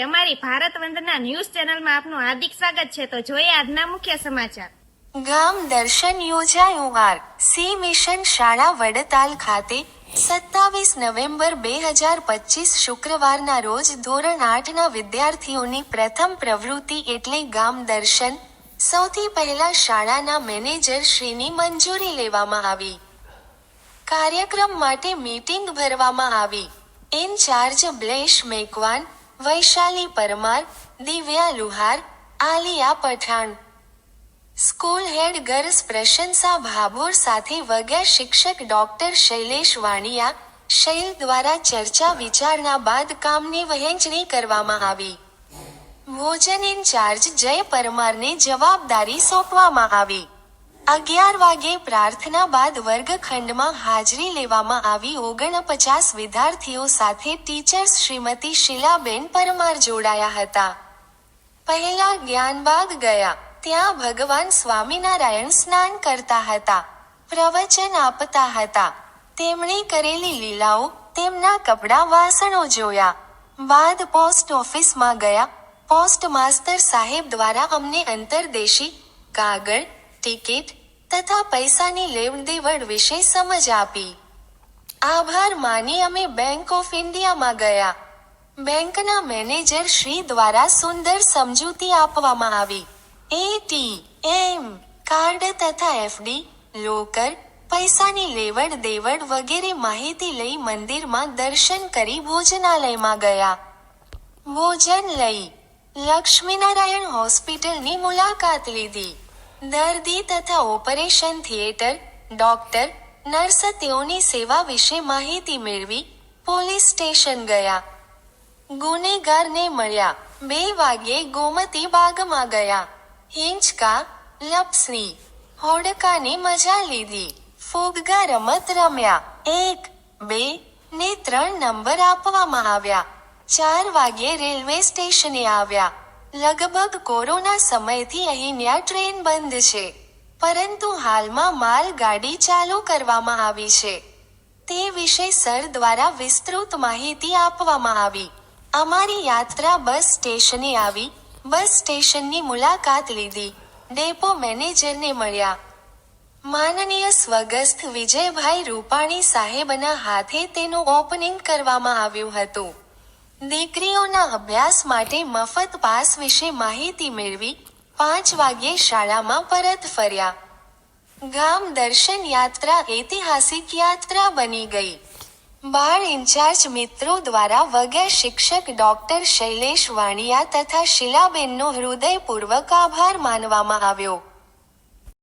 તરફથી અમારી ભારત વંદના ન્યૂઝ ચેનલમાં આપનું હાર્દિક સ્વાગત છે. તો જોઈએ આજના મુખ્ય સમાચાર. ગામ દર્શન યોજાયું આર સી મિશન શાળા વડતાલ ખાતે સત્તાવીસ નવેમ્બર બે હજાર પચીસ શુક્રવારના રોજ ધોરણ આઠના વિદ્યાર્થીઓની પ્રથમ પ્રવૃત્તિ એટલે ગામ દર્શન. સૌથી પહેલા શાળાના મેનેજર શ્રીની મંજૂરી લેવામાં આવી. કાર્યક્રમ માટે મીટિંગ ભરવામાં આવી. Incharge Blesh Macwan Vaishali Parmar, Divya Luhar, Aliya Pathan. School head girls Prashansa Bhabhor સાથે વગેરે શિક્ષક ડોક્ટર શૈલેષ વાણિયા, શૈલ દ્વારા ચર્ચા વિચારણા બાદ કામની વહેંચણી કરવામાં આવી. ભોજન ઇન્ચાર્જ જય પરમારને જવાબદારી સોંપવામાં આવી. અગિયાર વાગે પ્રાર્થના બાદ વર્ગખંડમાં હાજરી લેવામાં આવી ઓગણપચાસ વિદ્યાર્થીઓ સાથે ટીચર્સ શ્રીમતી શીલાબેન પરમાર જોડાયા હતા. પહેલા જ્ઞાનબાગ ગયા. ત્યાં ભગવાન સ્વામિનારાયણ સ્નાન કરતા હતા. પ્રવચન આપતા હતા. તેમણે કરેલી લીલાઓ, તેમના કપડાં, વાસણો જોયા. બાદ પોસ્ટ ઓફિસમાં ગયા. પોસ્ટ માસ્તર સાહેબ દ્વારા અમને અંતરદેશી, કાગળ ટિકિટ તથા પૈસાની લેવડદેવડ વિશે સમજ આપી. આભાર માની અમે બેંક ઓફ ઇન્ડિયામાં ગયા. બેંકના મેનેજર શ્રી દ્વારા સુંદર સમજૂતી આપવામાં આવી. એટી એમ કાર્ડ તથા એફડી લોકર, પૈસાની લેવડ દેવડ વગેરે માહિતી લઈ મંદિરમાં દર્શન કરી ભોજનાલયમાં ગયા. ભોજન લઈ લક્ષ્મીનારાયણ હોસ્પિટલની મુલાકાત લીધી. દર્દી તથા ઓપરેશન થિયેટર, ડોક્ટર, નર્સ તેઓની સેવા વિશે માહિતી મેળવી પોલીસ સ્ટેશન ગયા. ગુનેગારને મળ્યા. બે વાગ્યે ગોમતી બાગમાં ગયા. હિંચકા, લપસણી, હોડકાની મજા લીધી. ફુગગા રમત રમ્યા. એક, બે ને ત્રણ નંબર આપવામાં આવ્યા. ચાર વાગ્યે રેલવે સ્ટેશને આવ્યા. લગભગ કોરોના સમયથી અહીંયા ટ્રેન બંધ છે. પરંતુ હાલમાં માલગાડી ચાલુ કરવામાં આવી છે. તે વિશે સર દ્વારા વિસ્તૃત માહિતી આપવામાં આવી. અમારી યાત્રા બસ સ્ટેશને આવી. બસ સ્ટેશનની મુલાકાત લીધી. ડેપો મેનેજરને મળ્યા. માનનીય સ્વગસ્થ વિજયભાઈ રૂપાણી સાહેબના હાથે તેનું ઓપનિંગ કરવામાં આવ્યું હતું. દીકરીઓના અભ્યાસ માટે મફત પાસ વિશે માહિતી મેળવી પાંચ વાગ્યે શાળામાં પરત ફર્યા. ગામ દર્શન યાત્રા ઐતિહાસિક યાત્રા બની ગઈ. બાળ ઇન્ચાર્જ મિત્રો દ્વારા વગર શિક્ષક ડોક્ટર શૈલેષ વાણિયા તથા શીલાબેનનો હૃદયપૂર્વક આભાર માનવામાં આવ્યો.